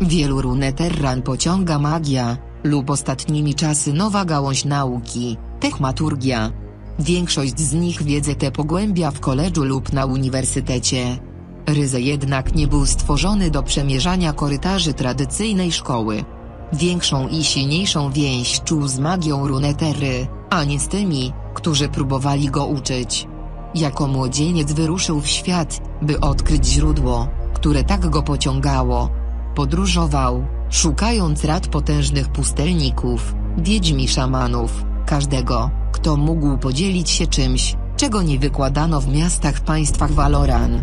Wielu runeterran pociąga magia, lub ostatnimi czasy nowa gałąź nauki, techmaturgia. Większość z nich wiedzę tę pogłębia w koledżu lub na uniwersytecie. Ryze jednak nie był stworzony do przemierzania korytarzy tradycyjnej szkoły. Większą i silniejszą więź czuł z magią runetery, a nie z tymi, którzy próbowali go uczyć. Jako młodzieniec wyruszył w świat, by odkryć źródło, które tak go pociągało. Podróżował, szukając rad potężnych pustelników, wiedźmi szamanów, każdego, kto mógł podzielić się czymś, czego nie wykładano w miastach państwach Valoran.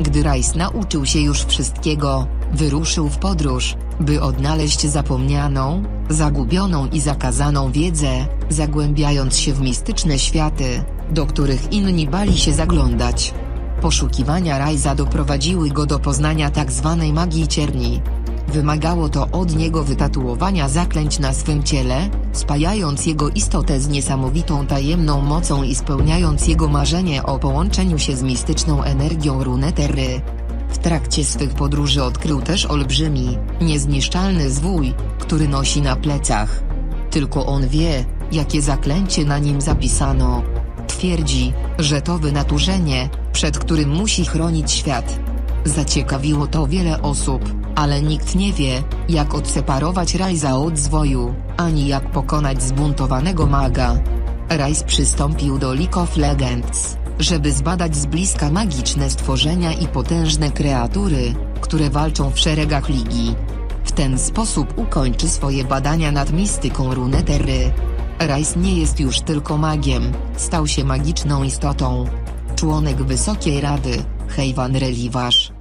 Gdy Rice nauczył się już wszystkiego, wyruszył w podróż, by odnaleźć zapomnianą, zagubioną i zakazaną wiedzę, zagłębiając się w mistyczne światy, do których inni bali się zaglądać. Poszukiwania Rajza doprowadziły go do poznania tzw. magii cierni. Wymagało to od niego wytatuowania zaklęć na swym ciele, spajając jego istotę z niesamowitą tajemną mocą i spełniając jego marzenie o połączeniu się z mistyczną energią runetery. W trakcie swych podróży odkrył też olbrzymi, niezniszczalny zwój, który nosi na plecach. Tylko on wie, jakie zaklęcie na nim zapisano. Twierdzi, że to wynaturzenie, przed którym musi chronić świat. Zaciekawiło to wiele osób, ale nikt nie wie, jak odseparować Rajza od zwoju, ani jak pokonać zbuntowanego maga. Rajz przystąpił do League of Legends, żeby zbadać z bliska magiczne stworzenia i potężne kreatury, które walczą w szeregach ligi. W ten sposób ukończy swoje badania nad mistyką runetery. Rice nie jest już tylko magiem, stał się magiczną istotą. Członek Wysokiej Rady, Heivan Reliwasz,